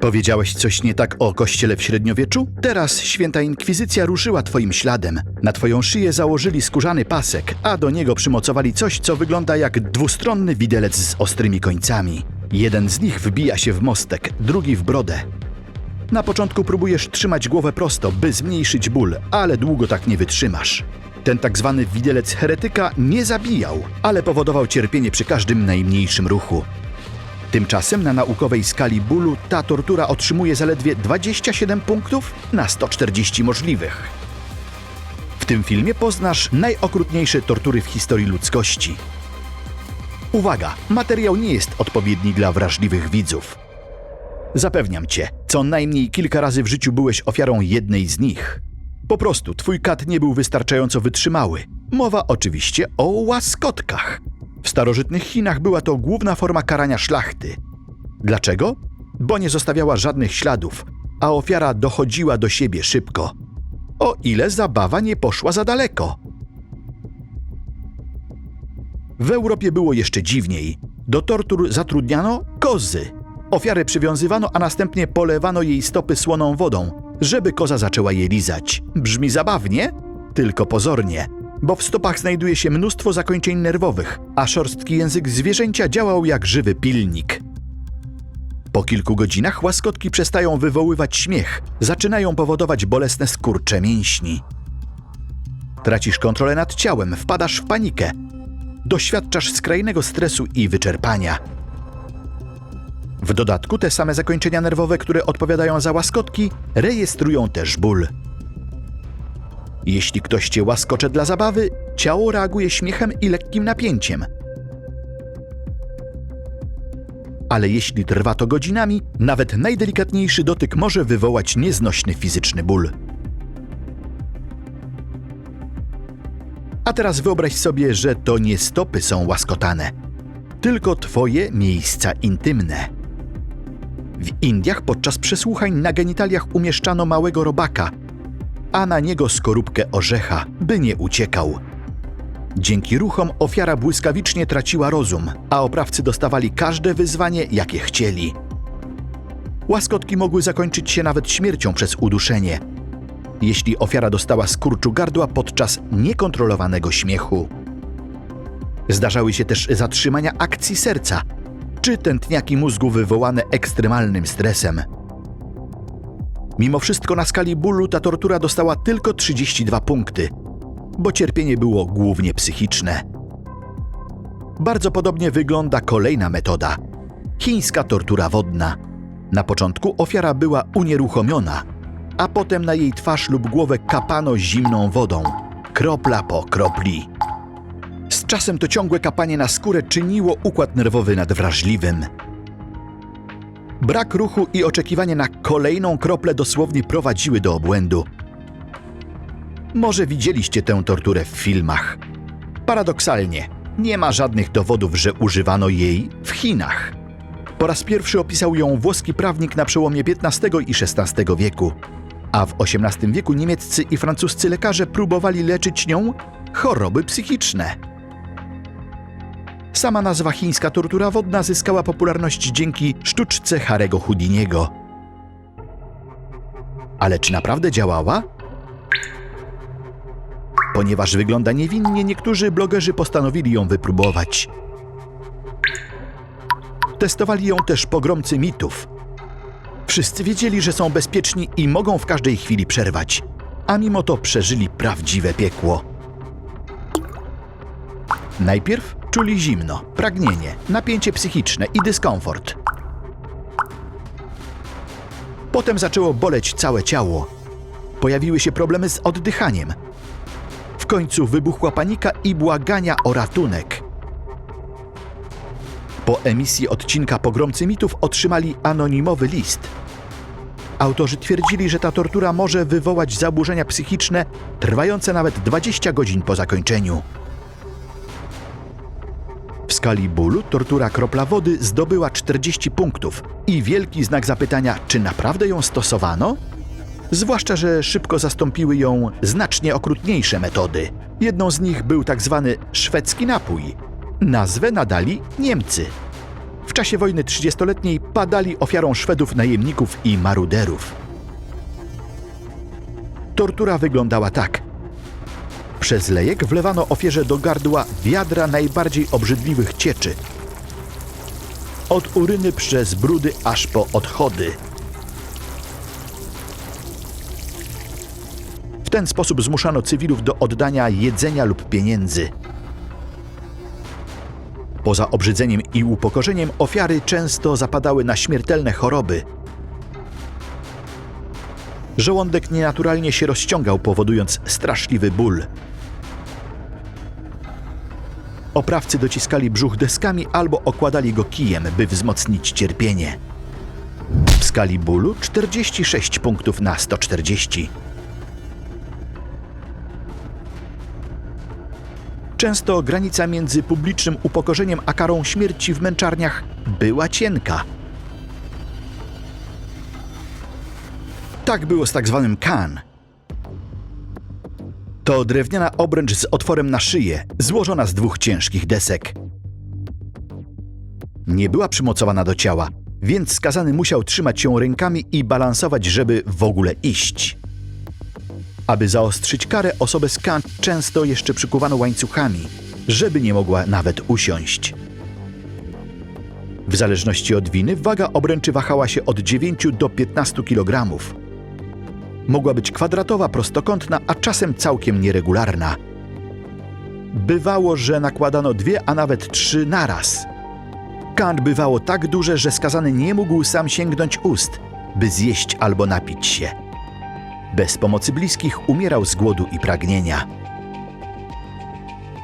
Powiedziałeś coś nie tak o kościele w średniowieczu? Teraz święta inkwizycja ruszyła twoim śladem. Na twoją szyję założyli skórzany pasek, a do niego przymocowali coś, co wygląda jak dwustronny widelec z ostrymi końcami. Jeden z nich wbija się w mostek, drugi w brodę. Na początku próbujesz trzymać głowę prosto, by zmniejszyć ból, ale długo tak nie wytrzymasz. Ten tak zwany widelec heretyka nie zabijał, ale powodował cierpienie przy każdym najmniejszym ruchu. Tymczasem na naukowej skali bólu ta tortura otrzymuje zaledwie 27 punktów na 140 możliwych. W tym filmie poznasz najokrutniejsze tortury w historii ludzkości. Uwaga, materiał nie jest odpowiedni dla wrażliwych widzów. Zapewniam cię, co najmniej kilka razy w życiu byłeś ofiarą jednej z nich. Po prostu twój kat nie był wystarczająco wytrzymały. Mowa oczywiście o łaskotkach. W starożytnych Chinach była to główna forma karania szlachty. Dlaczego? Bo nie zostawiała żadnych śladów, a ofiara dochodziła do siebie szybko. O ile zabawa nie poszła za daleko. W Europie było jeszcze dziwniej. Do tortur zatrudniano kozy. Ofiarę przywiązywano, a następnie polewano jej stopy słoną wodą, żeby koza zaczęła je lizać. Brzmi zabawnie? Tylko pozornie, bo w stopach znajduje się mnóstwo zakończeń nerwowych, a szorstki język zwierzęcia działał jak żywy pilnik. Po kilku godzinach łaskotki przestają wywoływać śmiech, zaczynają powodować bolesne skurcze mięśni. Tracisz kontrolę nad ciałem, wpadasz w panikę, doświadczasz skrajnego stresu i wyczerpania. W dodatku te same zakończenia nerwowe, które odpowiadają za łaskotki, rejestrują też ból. Jeśli ktoś cię łaskocze dla zabawy, ciało reaguje śmiechem i lekkim napięciem. Ale jeśli trwa to godzinami, nawet najdelikatniejszy dotyk może wywołać nieznośny fizyczny ból. A teraz wyobraź sobie, że to nie stopy są łaskotane, tylko twoje miejsca intymne. W Indiach podczas przesłuchań na genitaliach umieszczano małego robaka, a na niego skorupkę orzecha, by nie uciekał. Dzięki ruchom ofiara błyskawicznie traciła rozum, a oprawcy dostawali każde wyzwanie, jakie chcieli. Łaskotki mogły zakończyć się nawet śmiercią przez uduszenie, jeśli ofiara dostała skurczu gardła podczas niekontrolowanego śmiechu. Zdarzały się też zatrzymania akcji serca, czy tętniaki mózgu wywołane ekstremalnym stresem. Mimo wszystko na skali bólu ta tortura dostała tylko 32 punkty, bo cierpienie było głównie psychiczne. Bardzo podobnie wygląda kolejna metoda chińska tortura wodna. Na początku ofiara była unieruchomiona, a potem na jej twarz lub głowę kapano zimną wodą, kropla po kropli. Z czasem to ciągłe kapanie na skórę czyniło układ nerwowy nadwrażliwym. Brak ruchu i oczekiwanie na kolejną kroplę dosłownie prowadziły do obłędu. Może widzieliście tę torturę w filmach. Paradoksalnie, nie ma żadnych dowodów, że używano jej w Chinach. Po raz pierwszy opisał ją włoski prawnik na przełomie XV i XVI wieku, a w XVIII wieku niemieccy i francuscy lekarze próbowali leczyć nią choroby psychiczne. Sama nazwa chińska tortura wodna zyskała popularność dzięki sztuczce Harego Houdiniego. Ale czy naprawdę działała? Ponieważ wygląda niewinnie, niektórzy blogerzy postanowili ją wypróbować. Testowali ją też pogromcy mitów. Wszyscy wiedzieli, że są bezpieczni i mogą w każdej chwili przerwać, a mimo to przeżyli prawdziwe piekło. Najpierw czuli zimno, pragnienie, napięcie psychiczne i dyskomfort. Potem zaczęło boleć całe ciało. Pojawiły się problemy z oddychaniem. W końcu wybuchła panika i błagania o ratunek. Po emisji odcinka Pogromcy Mitów otrzymali anonimowy list. Autorzy twierdzili, że ta tortura może wywołać zaburzenia psychiczne trwające nawet 20 godzin po zakończeniu. Skali bólu tortura kropla wody zdobyła 40 punktów i wielki znak zapytania, czy naprawdę ją stosowano? Zwłaszcza, że szybko zastąpiły ją znacznie okrutniejsze metody. Jedną z nich był tak zwany szwedzki napój. Nazwę nadali Niemcy. W czasie wojny trzydziestoletniej padali ofiarą Szwedów najemników i maruderów. Tortura wyglądała tak. Przez lejek wlewano ofierze do gardła wiadra najbardziej obrzydliwych cieczy. Od uryny przez brudy aż po odchody. W ten sposób zmuszano cywilów do oddania jedzenia lub pieniędzy. Poza obrzydzeniem i upokorzeniem ofiary często zapadały na śmiertelne choroby. Żołądek nienaturalnie się rozciągał, powodując straszliwy ból. Oprawcy dociskali brzuch deskami albo okładali go kijem, by wzmocnić cierpienie. W skali bólu 46 punktów na 140. Często granica między publicznym upokorzeniem a karą śmierci w męczarniach była cienka. Tak było z tak zwanym kan. To drewniana obręcz z otworem na szyję, złożona z dwóch ciężkich desek. Nie była przymocowana do ciała, więc skazany musiał trzymać się rękami i balansować, żeby w ogóle iść. Aby zaostrzyć karę, osobę z kan często jeszcze przykuwano łańcuchami, żeby nie mogła nawet usiąść. W zależności od winy waga obręczy wahała się od 9 do 15 kg. Mogła być kwadratowa, prostokątna, a czasem całkiem nieregularna. Bywało, że nakładano dwie, a nawet trzy naraz. Kan bywało tak duże, że skazany nie mógł sam sięgnąć ust, by zjeść albo napić się. Bez pomocy bliskich umierał z głodu i pragnienia.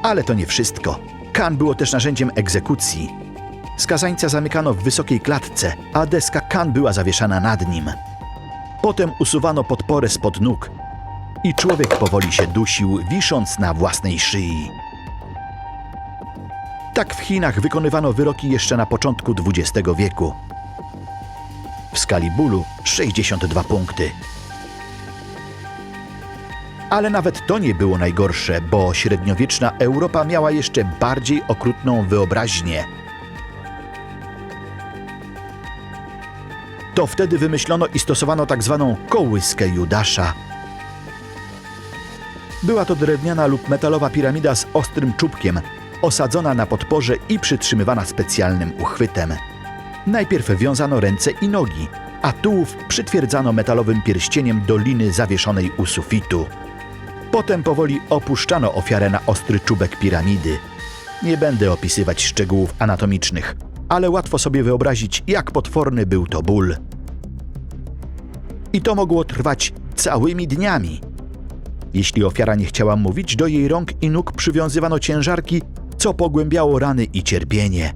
Ale to nie wszystko. Kan było też narzędziem egzekucji. Skazańca zamykano w wysokiej klatce, a deska kan była zawieszana nad nim. Potem usuwano podporę spod nóg i człowiek powoli się dusił, wisząc na własnej szyi. Tak w Chinach wykonywano wyroki jeszcze na początku XX wieku. W skali bólu 62 punkty. Ale nawet to nie było najgorsze, bo średniowieczna Europa miała jeszcze bardziej okrutną wyobraźnię. To wtedy wymyślono i stosowano tak zwaną kołyskę Judasza. Była to drewniana lub metalowa piramida z ostrym czubkiem, osadzona na podporze i przytrzymywana specjalnym uchwytem. Najpierw wiązano ręce i nogi, a tułów przytwierdzano metalowym pierścieniem do liny zawieszonej u sufitu. Potem powoli opuszczano ofiarę na ostry czubek piramidy. Nie będę opisywać szczegółów anatomicznych, ale łatwo sobie wyobrazić, jak potworny był to ból. I to mogło trwać całymi dniami. Jeśli ofiara nie chciała mówić, do jej rąk i nóg przywiązywano ciężarki, co pogłębiało rany i cierpienie.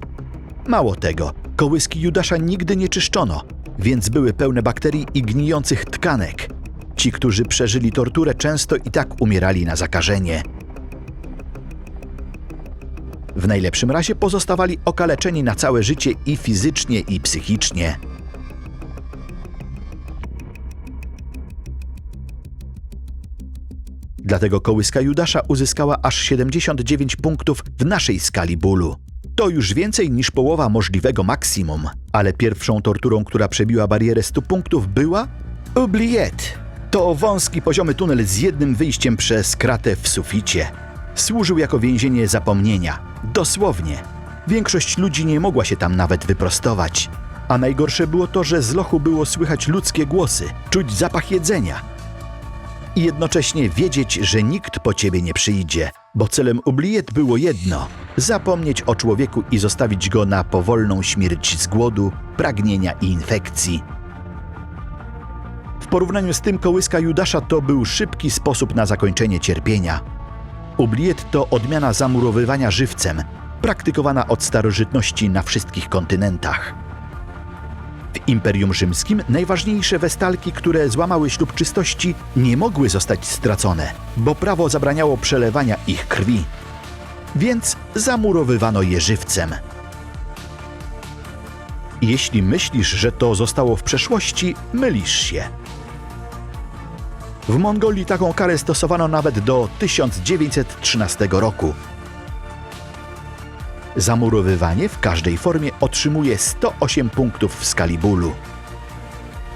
Mało tego, kołyski Judasza nigdy nie czyszczono, więc były pełne bakterii i gnijących tkanek. Ci, którzy przeżyli torturę, często i tak umierali na zakażenie. W najlepszym razie pozostawali okaleczeni na całe życie i fizycznie, i psychicznie. Dlatego kołyska Judasza uzyskała aż 79 punktów w naszej skali bólu. To już więcej niż połowa możliwego maksimum, ale pierwszą torturą, która przebiła barierę 100 punktów była oubliette. To wąski poziomy tunel z jednym wyjściem przez kratę w suficie. Służył jako więzienie zapomnienia. Dosłownie. Większość ludzi nie mogła się tam nawet wyprostować. A najgorsze było to, że z lochu było słychać ludzkie głosy, czuć zapach jedzenia. I jednocześnie wiedzieć, że nikt po ciebie nie przyjdzie, bo celem oubliette było jedno zapomnieć o człowieku i zostawić go na powolną śmierć z głodu, pragnienia i infekcji. W porównaniu z tym kołyska Judasza to był szybki sposób na zakończenie cierpienia. Oubliette to odmiana zamurowywania żywcem, praktykowana od starożytności na wszystkich kontynentach. W Imperium Rzymskim najważniejsze westalki, które złamały ślub czystości, nie mogły zostać stracone, bo prawo zabraniało przelewania ich krwi. Więc zamurowywano je żywcem. Jeśli myślisz, że to zostało w przeszłości, mylisz się. W Mongolii taką karę stosowano nawet do 1913 roku. Zamurowywanie w każdej formie otrzymuje 108 punktów w skali bólu.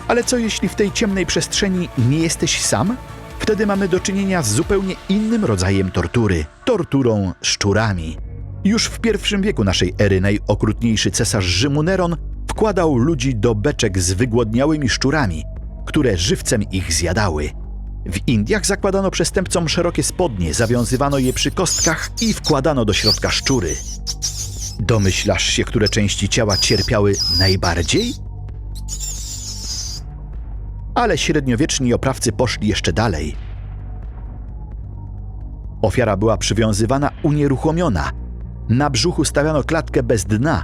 Ale co jeśli w tej ciemnej przestrzeni nie jesteś sam? Wtedy mamy do czynienia z zupełnie innym rodzajem tortury torturą szczurami. Już w pierwszym wieku naszej ery najokrutniejszy cesarz Rzymu Neron wkładał ludzi do beczek z wygłodniałymi szczurami, które żywcem ich zjadały. W Indiach zakładano przestępcom szerokie spodnie, zawiązywano je przy kostkach i wkładano do środka szczury. Domyślasz się, które części ciała cierpiały najbardziej? Ale średniowieczni oprawcy poszli jeszcze dalej. Ofiara była przywiązywana unieruchomiona. Na brzuchu stawiano klatkę bez dna.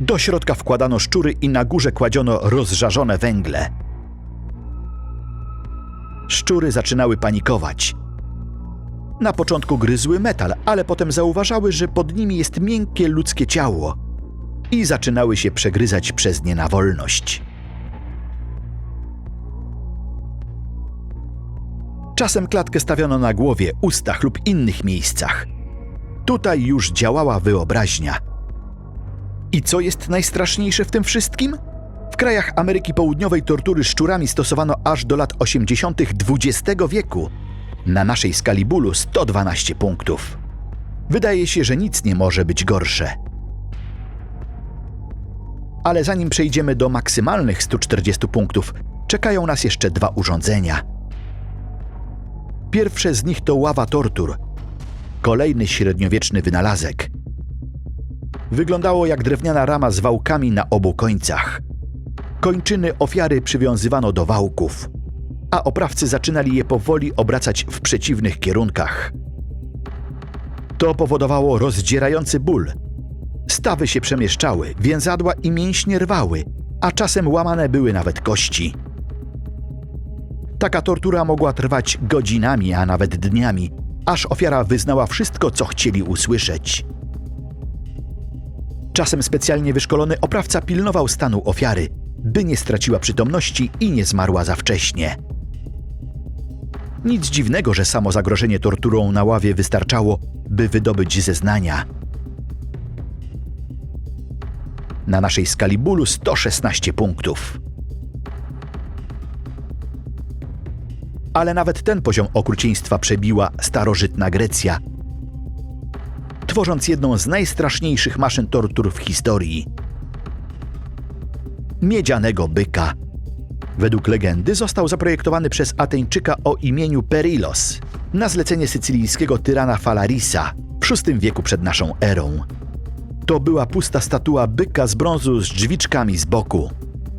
Do środka wkładano szczury i na górze kładziono rozżarzone węgle. Szczury zaczynały panikować. Na początku gryzły metal, ale potem zauważały, że pod nimi jest miękkie ludzkie ciało i zaczynały się przegryzać przez nie na wolność. Czasem klatkę stawiono na głowie, ustach lub innych miejscach. Tutaj już działała wyobraźnia. I co jest najstraszniejsze w tym wszystkim? Krajach Ameryki Południowej tortury szczurami stosowano aż do lat 80. XX wieku. Na naszej skali bólu 112 punktów. Wydaje się, że nic nie może być gorsze. Ale zanim przejdziemy do maksymalnych 140 punktów, czekają nas jeszcze dwa urządzenia. Pierwsze z nich to ława tortur. Kolejny średniowieczny wynalazek. Wyglądało jak drewniana rama z wałkami na obu końcach. Kończyny ofiary przywiązywano do wałków, a oprawcy zaczynali je powoli obracać w przeciwnych kierunkach. To powodowało rozdzierający ból. Stawy się przemieszczały, więzadła i mięśnie rwały, a czasem łamane były nawet kości. Taka tortura mogła trwać godzinami, a nawet dniami, aż ofiara wyznała wszystko, co chcieli usłyszeć. Czasem specjalnie wyszkolony oprawca pilnował stanu ofiary, by nie straciła przytomności i nie zmarła za wcześnie. Nic dziwnego, że samo zagrożenie torturą na ławie wystarczało, by wydobyć zeznania. Na naszej skali bólu 116 punktów. Ale nawet ten poziom okrucieństwa przebiła starożytna Grecja, tworząc jedną z najstraszniejszych maszyn tortur w historii. Miedzianego byka. Według legendy został zaprojektowany przez Ateńczyka o imieniu Perilos na zlecenie sycylijskiego tyrana Falarisa w VI wieku przed naszą erą. To była pusta statua byka z brązu z drzwiczkami z boku.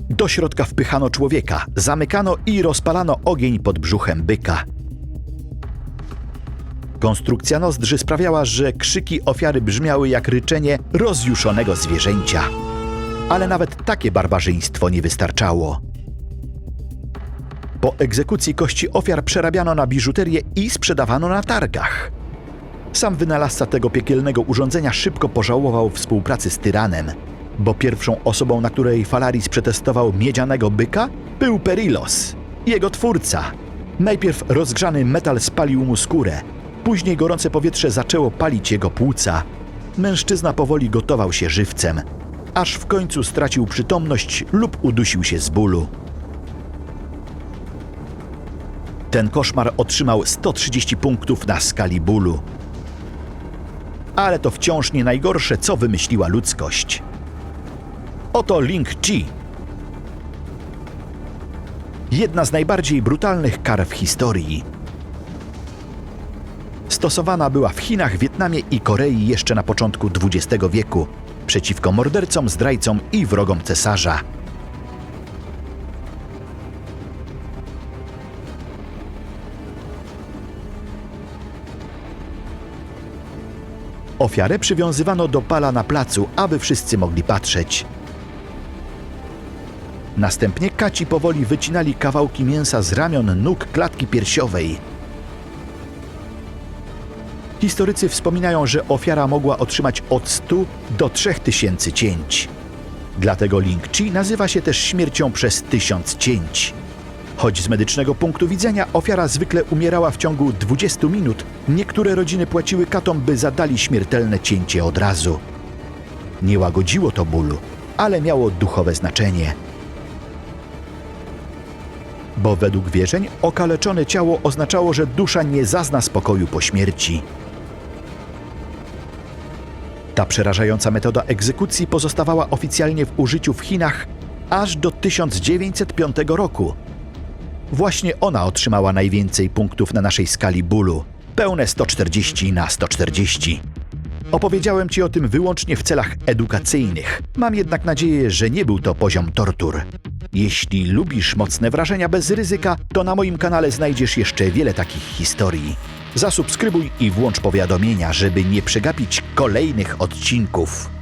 Do środka wpychano człowieka, zamykano i rozpalano ogień pod brzuchem byka. Konstrukcja nozdrzy sprawiała, że krzyki ofiary brzmiały jak ryczenie rozjuszonego zwierzęcia. Ale nawet takie barbarzyństwo nie wystarczało. Po egzekucji kości ofiar przerabiano na biżuterię i sprzedawano na targach. Sam wynalazca tego piekielnego urządzenia szybko pożałował współpracy z tyranem, bo pierwszą osobą, na której Falaris przetestował miedzianego byka, był Perilos, jego twórca. Najpierw rozgrzany metal spalił mu skórę, później gorące powietrze zaczęło palić jego płuca. Mężczyzna powoli gotował się żywcem, aż w końcu stracił przytomność lub udusił się z bólu. Ten koszmar otrzymał 130 punktów na skali bólu. Ale to wciąż nie najgorsze, co wymyśliła ludzkość. Oto Ling Chi. Jedna z najbardziej brutalnych kar w historii. Stosowana była w Chinach, Wietnamie i Korei jeszcze na początku XX wieku przeciwko mordercom, zdrajcom i wrogom cesarza. Ofiarę przywiązywano do pala na placu, aby wszyscy mogli patrzeć. Następnie kaci powoli wycinali kawałki mięsa z ramion nóg klatki piersiowej. Historycy wspominają, że ofiara mogła otrzymać od 100 do 3000 cięć. Dlatego Ling Chi nazywa się też śmiercią przez tysiąc cięć. Choć z medycznego punktu widzenia ofiara zwykle umierała w ciągu 20 minut, niektóre rodziny płaciły katom, by zadali śmiertelne cięcie od razu. Nie łagodziło to bólu, ale miało duchowe znaczenie. Bo według wierzeń okaleczone ciało oznaczało, że dusza nie zazna spokoju po śmierci. Ta przerażająca metoda egzekucji pozostawała oficjalnie w użyciu w Chinach aż do 1905 roku. Właśnie ona otrzymała najwięcej punktów na naszej skali bólu pełne 140 na 140. Opowiedziałem Ci o tym wyłącznie w celach edukacyjnych. Mam jednak nadzieję, że nie był to poziom tortur. Jeśli lubisz mocne wrażenia bez ryzyka, to na moim kanale znajdziesz jeszcze wiele takich historii. Zasubskrybuj i włącz powiadomienia, żeby nie przegapić kolejnych odcinków.